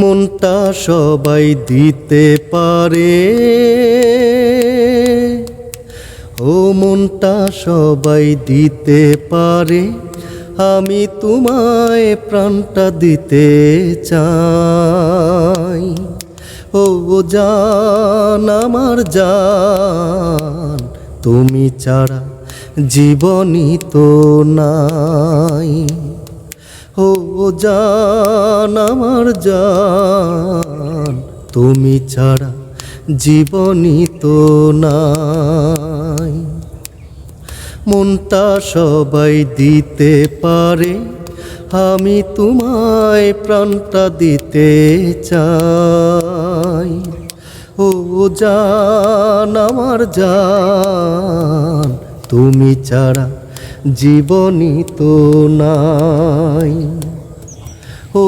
মনটা সবাই দিতে পারে। ও মনটা সবাই দিতে পারে, আমি তোমায় প্রাণটা দিতে চাই। ও জান, আমার জান, তুমি ছাড়া জীবনই তো নাই। ও জান, আমার জান, তুমি ছাড়া জীবনই তো নাই। মনটা সবাই দিতে পারে, আমি তোমায় প্রাণটা দিতে চাই। ও জান, আমার জান, তুমি ছাড়া জীবনই তো নাই। ও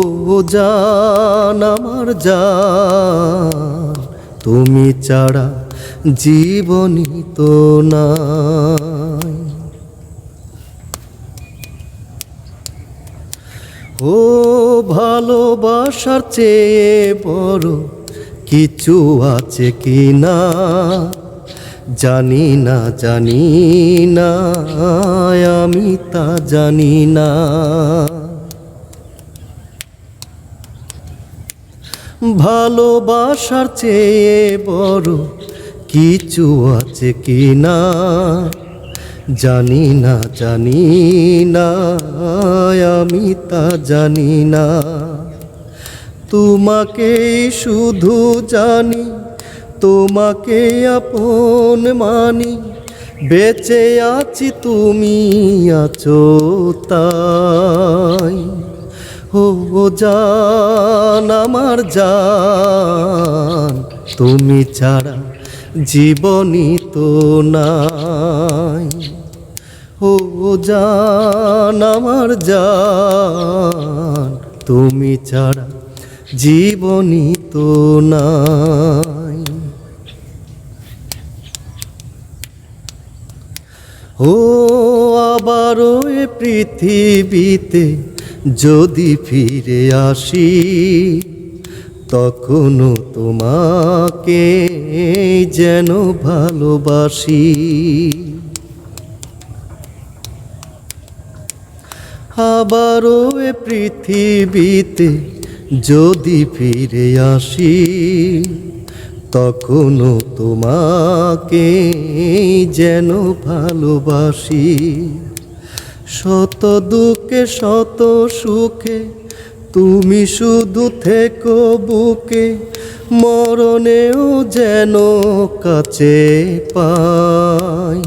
জান আমার জান, তুমি ছাড়া জীবনই তো নাই। ও ভালোবাসার চেয়ে বড় কিছু আছে কি না? জানি না জানি না, আমি তা জানি না। ভালোবাসার চেয়ে বড় কিছু আছে কি না? জানি না জানি না, আমি তা জানি না। তোমাকে শুধু জানি তোমাকে আপন মানি, বেঁচে আছি তুমি আছো তাই। ও জান আমার জান, তুমি ছাড়া জীবনই তো নাই। ও জান আমার জান, তুমি ছাড়া জীবনই তো নাই। ও আবারও পৃথিবীতে যদি ফিরে আসি, তখনও তোমাকে যেন ভালোবাসি। আবারও পৃথিবীতে যদি ফিরে আসি তখনও তোমাকে যেন ভালোবাসি। শত দুঃখে, শত সুখে, তুমি শুধু থেকো বুকে, মরণেও যেন কাছে পাই।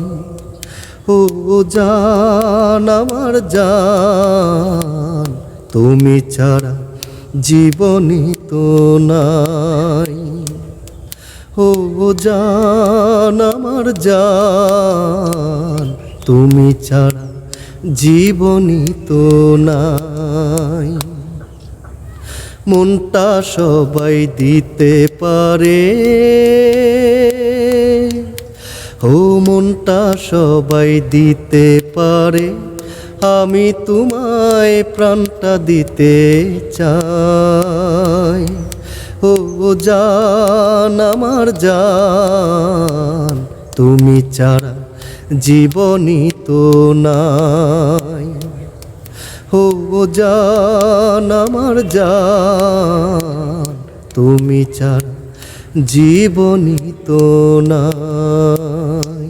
ও জান, আমার জান, তুমি ছাড়া জীবনই তো নাই। ও জান আমার জান। তুমি ছাড়া জীবনই তো নাই। মনটা সবাই দিতে পারে। ও মনটা সবাই দিতে পারে। আমি তোমায় প্রাণটা দিতে চাই। ও জান, আমার জান, তুমি ছাড়া জীবনই তো নাই। ও জান, আমার জান, তুমি ছাড়া জীবনই তো নাই।